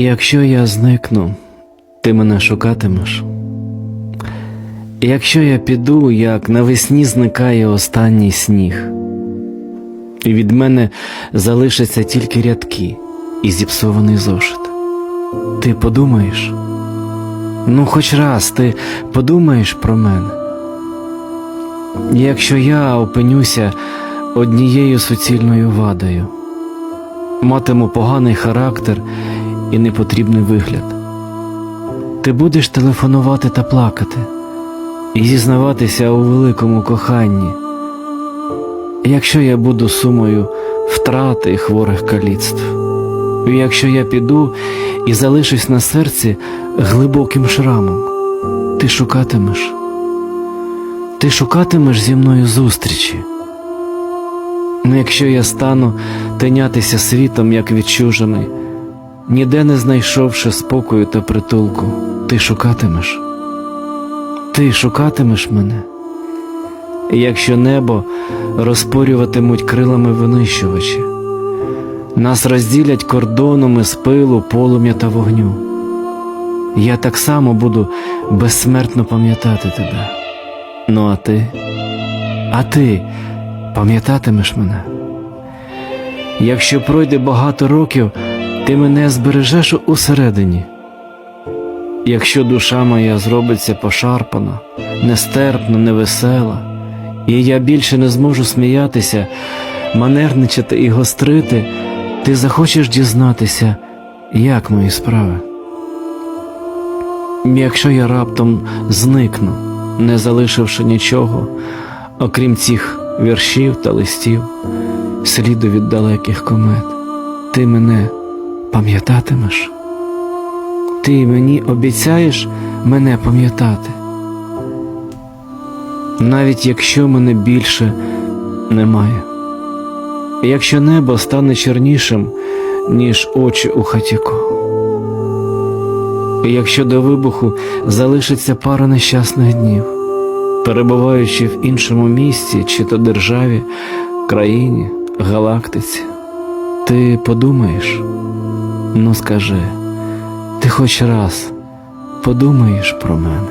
Якщо я зникну, ти мене шукатимеш. Якщо я піду, як навесні зникає останній сніг, і від мене залишаться тільки рядки і зіпсований зошит. Ти подумаєш? Ну, хоч раз ти подумаєш про мене. Якщо я опинюся однією суцільною вадою, матиму поганий характер і непотрібний вигляд. Ти будеш телефонувати та плакати і зізнаватися у великому коханні. Якщо я буду сумою втрати хворих каліцтв, якщо я піду і залишусь на серці глибоким шрамом, ти шукатимеш, ти шукатимеш зі мною зустрічі. Ну, якщо я стану тинятися світом, як відчужений, ніде не знайшовши спокою та притулку, ти шукатимеш. Ти шукатимеш мене. Якщо небо розпорюватимуть крилами винищувачі, нас розділять кордонами з пилу, полум'я та вогню. Я так само буду безсмертно пам'ятати тебе. Ну а ти? А ти пам'ятатимеш мене? Якщо пройде багато років, ти мене збережеш усередині. Якщо душа моя зробиться пошарпана, нестерпна, невесела, і я більше не зможу сміятися, манерничати і гострити, ти захочеш дізнатися, як мої справи. Якщо я раптом зникну, не залишивши нічого, окрім цих віршів та листів, сліду від далеких комет, ти мене пам'ятатимеш? Ти мені обіцяєш мене пам'ятати, навіть якщо мене більше немає, якщо небо стане чорнішим, ніж очі у хатіку, і якщо до вибуху залишиться пара нещасних днів, перебуваючи в іншому місці, чи то державі, країні, галактиці, ти подумаєш, ну скажи, ти хоч раз подумаєш про мене.